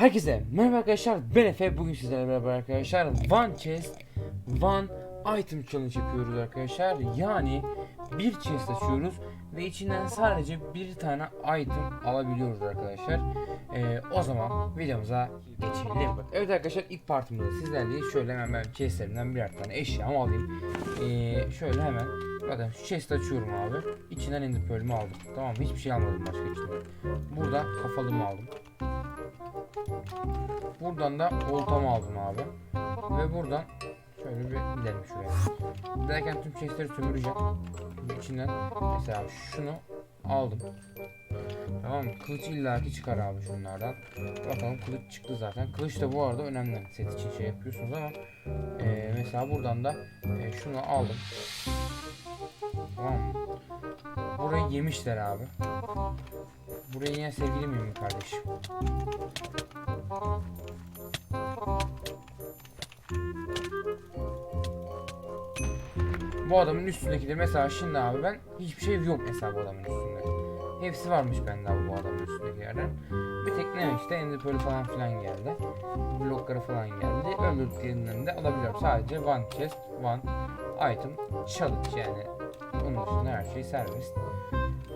Herkese merhaba arkadaşlar. Ben Efe. Bugün sizlerle beraber arkadaşlar. One Chest One Item Challenge yapıyoruz arkadaşlar. Yani bir chest açıyoruz ve içinden sadece bir tane item alabiliyoruz arkadaşlar. Ee, o zaman videomuza geçelim. Evet arkadaşlar ilk partimizde sizlerle şöyle hemen ben chestlerimden birer tane eşyamı alayım. Ee, şöyle hemen bakın şu chest açıyorum abi. İçinden ender pearl'ümü aldım. Tamam hiçbir şey almadım başka içinden. Burada kafalımı aldım Buradan da oltamı aldım abi. Ve buradan şöyle bir gidelim şuraya. Giderken tüm chestleri sömüreceğim. İçinden mesela şunu aldım. Tamam mı? Kılıç illaki çıkar abi şunlardan. Bakalım kılıç çıktı zaten. Kılıç da bu arada önemli. Set için şey yapıyorsunuz ama eee, mesela buradan da eee, şunu aldım. Tamam mı? Burayı yemişler abi. Burayı yine sevgili miyim kardeşim? Bu adamın üstündekileri mesela şimdi abi ben hiçbir şey yok mesela bu adamın üstünde. Hepsi varmış bende abi bu adamın üstündekilerden. Bir tek ne işte ender pearl falan filan geldi. Blokları falan geldi. Öldürdüklerinden de alabiliyorum. Sadece one chest, one item, challenge yani. Onun dışında her şey serbest.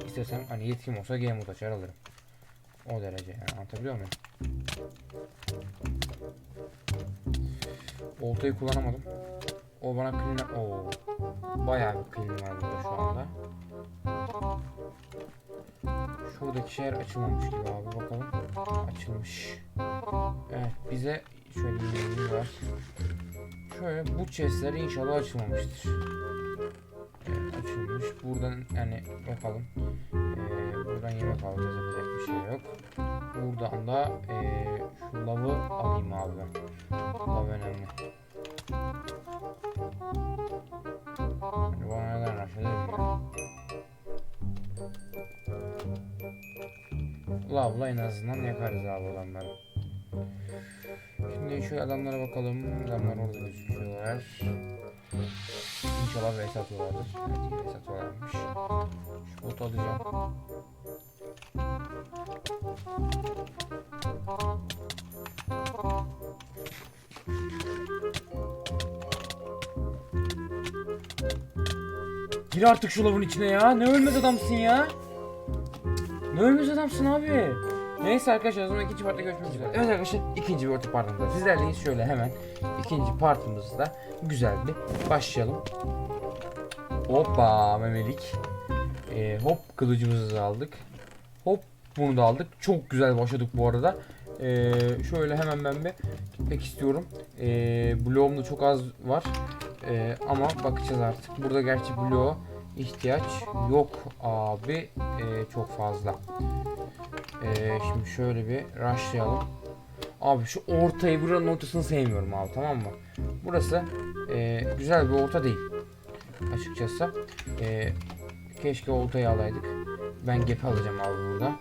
İstesem hani yetkim olsa game mode açar alırım. O derece yani anlatabiliyor muyum? Oltayı kullanamadım. O bana clean Oo. Bayağı bir clean var burada şu anda. Şuradaki şeyler açılmamış gibi abi bakalım. Açılmış. Evet bize şöyle bir var. Şöyle bu chestler inşallah açılmamıştır. Buradan yani bakalım. Ee, buradan yemek alacağız yapacak bir şey yok. Buradan da ee, şu lavı alayım abi ben. Lav önemli. Hani bana neden bilmiyorum. Lavla en azından yakarız abi adamları. Şimdi şu adamlara bakalım. Adamlar orada gözüküyorlar. İnşallah vs atıyorlardır. Evet vs atıyorlarmış. Şu botu alacağım. Gir artık şu lavın içine ya. Ne ölmez adamsın ya. Ne ölmez adamsın abi. Neyse arkadaşlar o zaman ikinci partta görüşmek üzere. Evet arkadaşlar ikinci bir partımızda sizlerleyiz. Şöyle hemen ikinci partımızda güzel bir başlayalım. Hoppa memelik. Ee, hop kılıcımızı aldık. Hop bunu da aldık. Çok güzel başladık bu arada. Ee, şöyle hemen ben bir gitmek istiyorum. Ee, bloğum da çok az var. Ee, ama bakacağız artık. Burada gerçi bloğa ihtiyaç yok abi. Ee, çok fazla. Ee, şimdi şöyle bir rushlayalım. Abi şu ortayı buranın ortasını sevmiyorum abi tamam mı? Burası e, güzel bir orta değil. Açıkçası. E, keşke ortayı alaydık. Ben gap alacağım abi burada.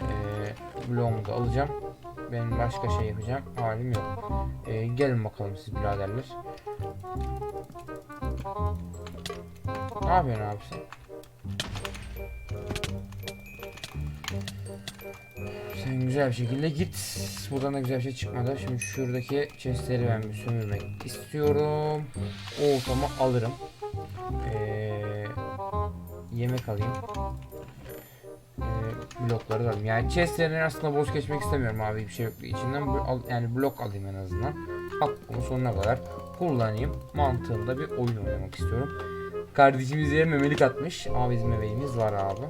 E, bloğumu da alacağım. Benim başka şey yapacağım halim yok. E, gelin bakalım siz biraderler. Ne yapıyorsun abi sen? Güzel bir şekilde git. Buradan da güzel bir şey çıkmadı. Şimdi şuradaki chestleri ben bir sömürmek istiyorum. O ortamı alırım. Ee, yemek alayım. Ee, blokları da alayım. Yani chestlerin aslında boş geçmek istemiyorum abi bir şey yok. İçinden yani blok alayım en azından. Hakkımı sonuna kadar kullanayım. Mantığında bir oyun oynamak istiyorum. Kardeşimiz yere memelik atmış. Ama bizim memeğimiz var abi.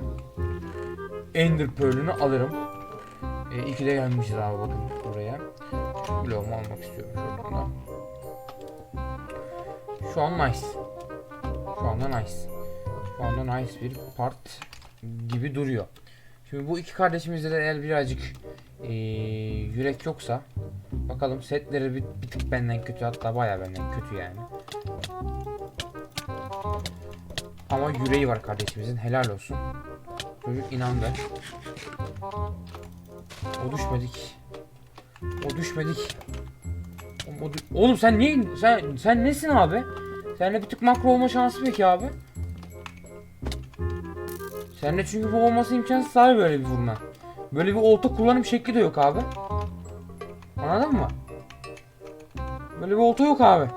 Ender Pearl'ünü alırım. E, iki de gelmişiz abi bakın buraya. Şu almak istiyorum şuradan da. Şu an nice. Şu anda nice. Şu anda nice bir part gibi duruyor. Şimdi bu iki kardeşimizde de eğer birazcık e, yürek yoksa bakalım setleri bir, bir tık benden kötü hatta baya benden kötü yani. Ama yüreği var kardeşimizin helal olsun. Çocuk inandı. O düşmedik. O düşmedik. O, o dü- Oğlum sen niye sen sen nesin abi? Seninle bir tık makro olma şansı peki abi? Seninle çünkü bu olması imkansız abi böyle bir vurma. Böyle bir olta kullanım şekli de yok abi. Anladın mı? Böyle bir olta yok abi.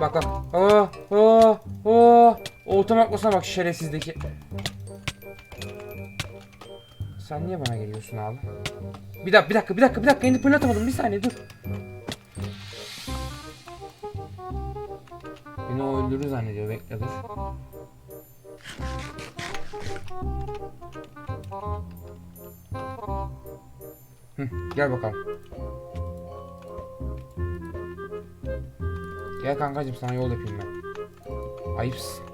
Bak bak. Aa, aa, aa. Olta maklasına bak şerefsizdeki. Sen niye bana geliyorsun abi? Bir dakika bir dakika bir dakika bir dakika indi fırlatamadım bir saniye dur. Beni o öldürür zannediyor bekle dur. Hı, gel bakalım. Gel kankacım sana yol yapayım ben. Ayıpsın.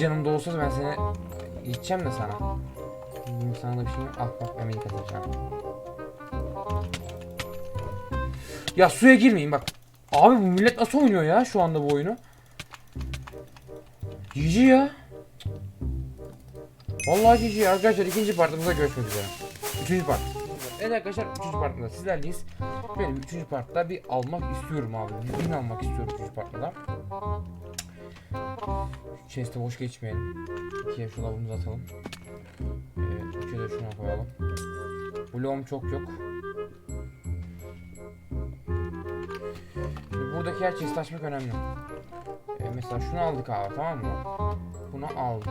Canım da ben seni gideceğim de sana. Benim sana da bir şey yok. Ah bak ben atacağım. Ya suya girmeyin bak. Abi bu millet nasıl oynuyor ya şu anda bu oyunu? GG ya. Vallahi GG arkadaşlar ikinci partımızda görüşmek üzere. Üçüncü part. Evet arkadaşlar üçüncü partında sizlerleyiz. Benim üçüncü partta bir almak istiyorum abi. Bir almak istiyorum üçüncü partta da. Chest'e boş geçmeyelim. İkiye şu lavımızı atalım. Evet, üçe de şuna koyalım. Bloğum çok yok. Şimdi buradaki her chest'i açmak önemli. Ee, mesela şunu aldık abi tamam mı? Bunu aldık.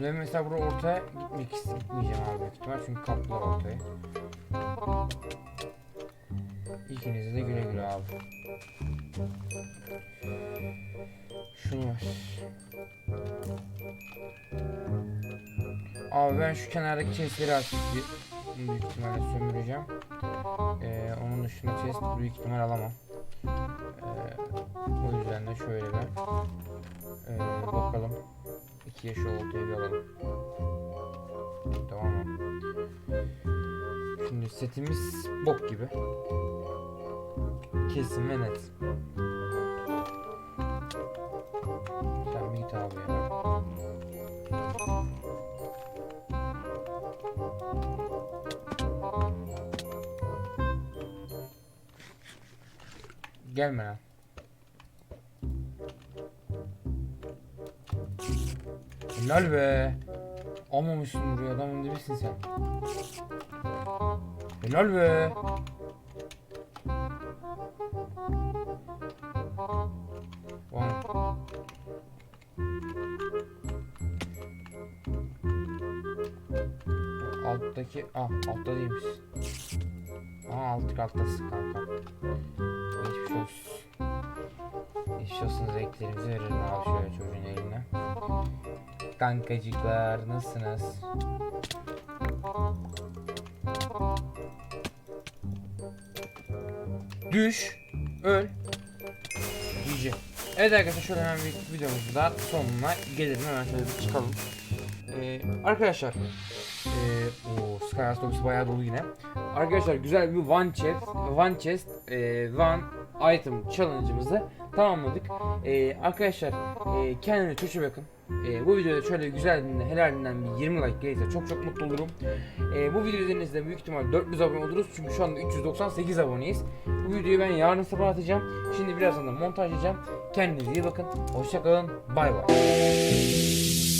Ve mesela buraya ortaya gitmek gitmeyeceğim abi büyük ihtimal çünkü kaplılar ortaya. İkinize de güle güle abi. Şunu ver. Abi ben şu kenardaki chestleri artık büyük ihtimalle sömüreceğim. Ee, onun dışında chest büyük ihtimal alamam. Ee, o yüzden de şöyle bir ee, bakalım. İkiye şu oltayı bir alalım. Tamam mı? Şimdi setimiz bok gibi. Kesin ve net. Gelme lan. Helal be. Almamışsın buraya adamın dibisin sen. Helal be. Vay. Alttaki, ah altta değilmiş. Aa altı alttası kanka. Geçmiş olsun. Geçmiş olsun renklerimizi verelim abi şöyle çocuğun eline. Kankacıklar nasılsınız? Düş, öl, GG. Evet arkadaşlar şöyle hemen bir videomuzun da sonuna gelelim hemen şöyle bir çıkalım. Ee, arkadaşlar o Skywars lobisi bayağı dolu yine. Arkadaşlar güzel bir one chest, one chest, e, one item challenge'ımızı tamamladık. E, arkadaşlar e, kendinize çok bakın. E, bu videoda şöyle güzel helalinden bir 20 like gelirse çok çok mutlu olurum. E, bu video üzerinizde büyük ihtimal 400 abone oluruz çünkü şu anda 398 aboneyiz. Bu videoyu ben yarın sabah atacağım. Şimdi birazdan da montajlayacağım. Kendinize iyi bakın. Hoşçakalın. Bay bay.